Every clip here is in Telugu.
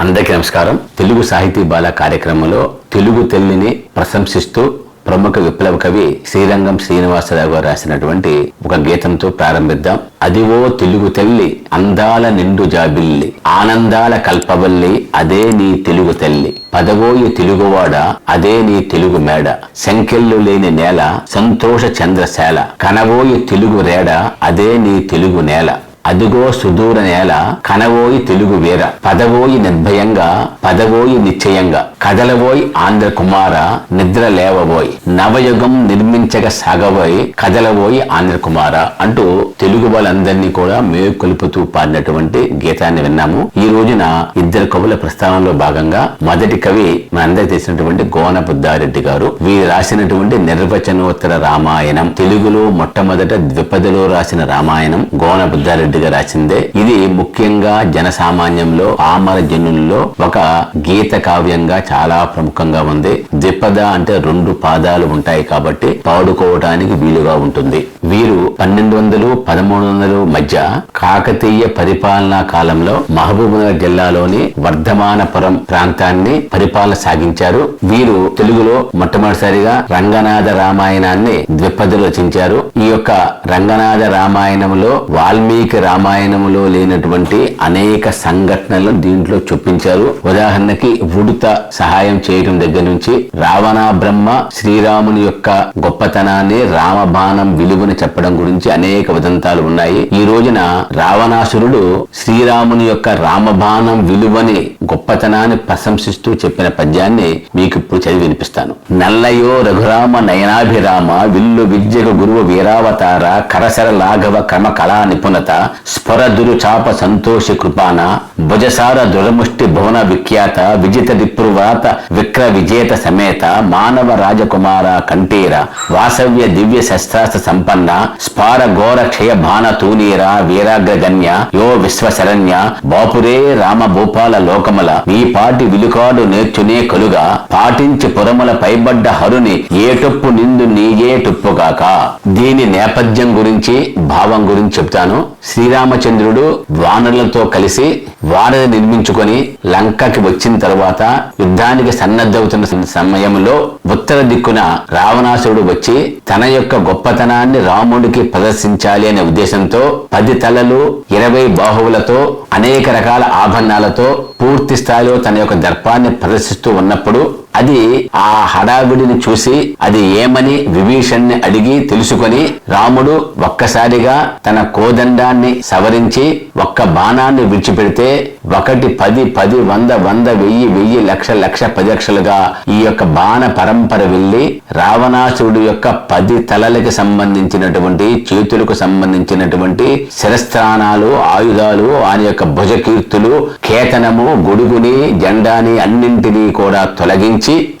అందరికీ నమస్కారం. తెలుగు సాహితీ బాల కార్యక్రమంలో తెలుగు తల్లిని ప్రశంసిస్తూ ప్రముఖ విప్లవ కవి శ్రీరంగం శ్రీనివాసరావు గారు రాసినటువంటి ఒక గీతంతో ప్రారంభిద్దాం. అదివో తెలుగు తల్లి అందాల నిండు జాబిల్లి ఆనందాల కల్పవల్లి అదే నీ తెలుగు తల్లి. పదవోయి తెలుగువాడ అదే నీ తెలుగు మేడ. సంకెళ్ళు లేని నేల సంతోష చంద్రశాల. కనవోయి తెలుగు రేడ అదే నీ తెలుగు నేల. అదిగో సుదూర నేల కనవోయి తెలుగు వేర పదవోయి నిర్భయంగా పదవోయి నిశ్చయంగా. కదలవోయ్ ఆంధ్ర కుమార నిద్ర లేవబోయ్ నవయుగం నిర్మించక సాగబోయ్ కదలబోయి ఆంధ్ర కుమార అంటూ తెలుగు వాళ్ళందరినీ కూడా మేలుకొలుపుతూ పాడినటువంటి గీతాన్ని విన్నాము. ఈ రోజున ఇద్దరు కవుల ప్రస్థానంలో భాగంగా మొదటి కవి మనందరికి తెలిసినటువంటి గోన బుద్ధారెడ్డి గారు. వీరు రాసినటువంటి నిర్వచనోత్తర రామాయణం తెలుగులో మొట్టమొదట ద్విపదిలో రాసిన రామాయణం గోన బుద్ధారెడ్డి గారు రాసిందే. ఇది ముఖ్యంగా జనసామాన్యంలో ఆమర జనుల్లో ఒక గీత కావ్యంగా చాలా ప్రముఖంగా ఉంది. ద్విపద అంటే రెండు పాదాలు ఉంటాయి కాబట్టి పాడుకోవటానికి వీలుగా ఉంటుంది. వీరు పన్నెండు వందలు పదమూడు వందలు మధ్య కాకతీయ పరిపాలనా కాలంలో మహబూబ్నగర్ జిల్లాలోని వర్ధమానపురం ప్రాంతాన్ని పరిపాలన సాగించారు. వీరు తెలుగులో మొట్టమొదటిసారిగా రంగనాథ రామాయణాన్ని ద్విపదలు రచించారు. ఈ యొక్క రంగనాథ రామాయణంలో వాల్మీకి రామాయణంలో లేనటువంటి అనేక సంఘటనలు దీంట్లో చూపించారు. ఉదాహరణకి ఉడుత సహాయం చేయడం దగ్గర నుంచి రావణ బ్రహ్మ శ్రీరాముని యొక్క గొప్పతనాన్ని రామబాణం విలువని చెప్పడం గురించి అనేక వదంతాలు ఉన్నాయి. ఈ రోజున రావణాసురుడు శ్రీరాముని యొక్క రామబాణం విలువని గొప్పతనాన్ని ప్రశంసిస్తూ చెప్పిన పద్యాన్ని మీకు ఇప్పుడు చదివి వినిపిస్తాను. నల్లయో రఘురామ నయనాభిరామ విల్లు విద్యకు గురువు వీరావతార కరసర లాఘవ క్రమ కళా నిపుణత స్ఫుర దురు చాప సంతోషి కృపాన భుజసార దురముష్టి భువన విఖ్యాత విజిత విప్రువాత విక్ర విజేత సమేత మానవ రాజకుమార కంఠీర వాసవ్య దివ్య శస్త్రాస్త్ర సంపన్న స్ఫార ఘోర క్షయ భాన తూనీర వీరాగ్రగణ్య యో విశ్వశరణ్య బాపురే రామ భూపాల లోకముల నీ పాటి విలుకాడు నేర్చునే కలుగా పాటించి పురముల పైబడ్డ హరుని ఏటొప్పు నిందు నీయే టుప్పుగాక. దీని నేపథ్యం గురించి భావం గురించి చెప్తాను. శ్రీరామచంద్రుడు వానరులతో కలిసి వారధి నిర్మించుకొని లంకకి వచ్చిన తరువాత యుద్ధానికి సన్నద్ధవుతున్న సమయంలో ఉత్తర దిక్కున రావణాసురుడు వచ్చి తన యొక్క గొప్పతనాన్ని రాముడికి ప్రదర్శించాలి అనే ఉద్దేశంతో పది తలలు ఇరవై బాహువులతో అనేక రకాల ఆభరణాలతో పూర్తి స్థాయిలో తన యొక్క దర్పాన్ని ప్రదర్శిస్తూ ఉన్నప్పుడు అది ఆ హడావిడిని చూసి అది ఏమని విభీషణ్ణి అడిగి తెలుసుకొని రాముడు ఒక్కసారిగా తన కోదండాన్ని సవరించి ఒక్క బాణాన్ని విడిచిపెడితే ఒకటి పది పది వంద వంద వెయ్యి వెయ్యి లక్ష లక్ష పది లక్షలుగా ఈ యొక్క బాణ పరంపర వెళ్ళి రావణాసురుడు యొక్క పది తలలకు సంబంధించినటువంటి చేతులకు సంబంధించినటువంటి శిరస్థానాలు ఆయుధాలు ఆయన యొక్క భుజకీర్తులు కేతనము గొడుగుని జెండాని అన్నింటినీ కూడా తొలగించి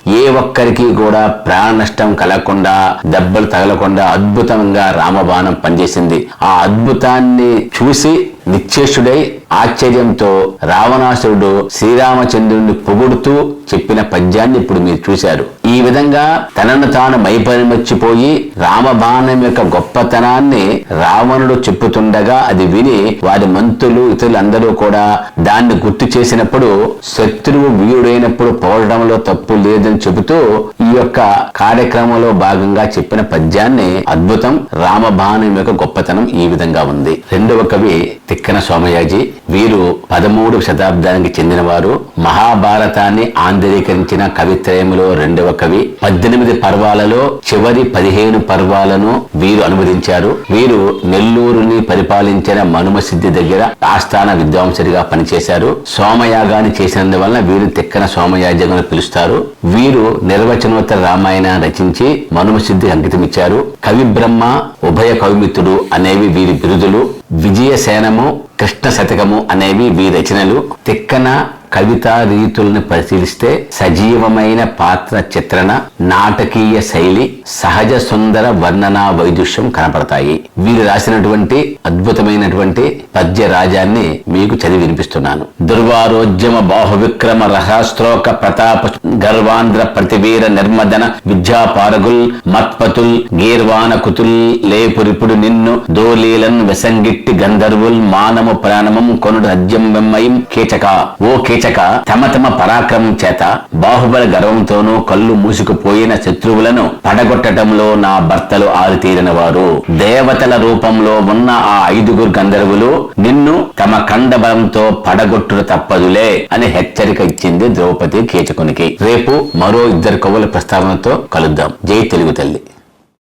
ఏ ఒక్కరికి కూడా ప్రాణ నష్టం కలగకుండా దెబ్బలు తగలకుండా అద్భుతంగా రామబాణం పనిచేసింది. ఆ అద్భుతాన్ని చూసి నిశ్చేషుడై ఆశ్చర్యంతో రావణాసురుడు శ్రీరామచంద్రుడిని పొగుడుతూ చెప్పిన పద్యాన్ని ఇప్పుడు మీరు చూశారు. ఈ విధంగా తనను తాను మైపరిమర్చిపోయి రామబాణం యొక్క గొప్పతనాన్ని రావణుడు చెప్పుతుండగా అది విని వారి మంత్రులు ఇతరులందరూ కూడా దాన్ని గుర్తు చేసినప్పుడు శత్రువు వీయుడైనప్పుడు పోవడంలో తప్పు లేదని చెబుతూ ఈ యొక్క కార్యక్రమంలో భాగంగా చెప్పిన పద్యాన్ని అద్భుతం. రామబాణం యొక్క గొప్పతనం ఈ విధంగా ఉంది. రెండవ కవి తిక్కన సోమయాజీ. వీరు పదమూడు శతాబ్దానికి చెందినవారు. మహాభారతాన్ని ఆంధ్రీకరించిన కవిత్రయములో రెండవ కవి. పద్దెనిమిది పర్వాలలో చివరి పదిహేను పర్వాలను వీరు అనువదించారు. వీరు నెల్లూరుని పరిపాలించిన మనుమసిద్ధి దగ్గర ఆస్థాన విద్వాంసుడిగా పనిచేశారు. సోమయాగాన్ని చేసినందువలన వీరు తిక్కన సోమయాజగా పిలుస్తారు. వీరు నిర్వచనోత్తర రామాయణాన్ని రచించి మనుమసిద్ధి అంకితమిచ్చారు. కవి బ్రహ్మ ఉభయ కవిమిత్రుడు అనేవి వీరి బిరుదులు. విజయసేనము కృష్ణ శతకము అనేవి వీరి రచనలు. తిక్కన కవితా రీతుల్ని పరిశీలిస్తే సజీవమైన పాత్ర చిత్రణ నాటకీయ శైలి సహజ సుందర వర్ణనా వైదుష్యం కనపడతాయి. వీరు రాసినటువంటి అద్భుతమైనటువంటి పద్య రాజాన్ని మీకు చదివి వినిపిస్తున్నాను. దుర్వారోద్యమ బాహువిక్రమ రహస్త్రోక ప్రతాప గర్వాంధ్ర ప్రతివీర నిర్మదన విద్యాపారగుల్ మత్పతుల్ గీర్వాన కుతుల్ లేపురిపుడు నిన్ను దోలీలన్ వెసంగిట్టి గంధర్వుల్ మానము ప్రాణమం కొనుడు అద్యం వెమ్మయం కీచక. ఓ కే కీచక తమ తమ పరాక్రమం చేత బాహుబల గర్వంతోనూ కళ్ళు మూసుకుపోయిన శత్రువులను పడగొట్టడంలో నా భర్తలు ఆరితీరిన వారు దేవతల రూపంలో ఉన్న ఆ ఐదుగురు గంధర్వులు నిన్ను తమ కండబలంతో పడగొట్టుడు తప్పదులే అని హెచ్చరిక ఇచ్చింది ద్రౌపది కీచకునికి. రేపు మరో ఇద్దరు కవుల ప్రస్తావనతో కలుద్దాం. జై తెలుగు తల్లి.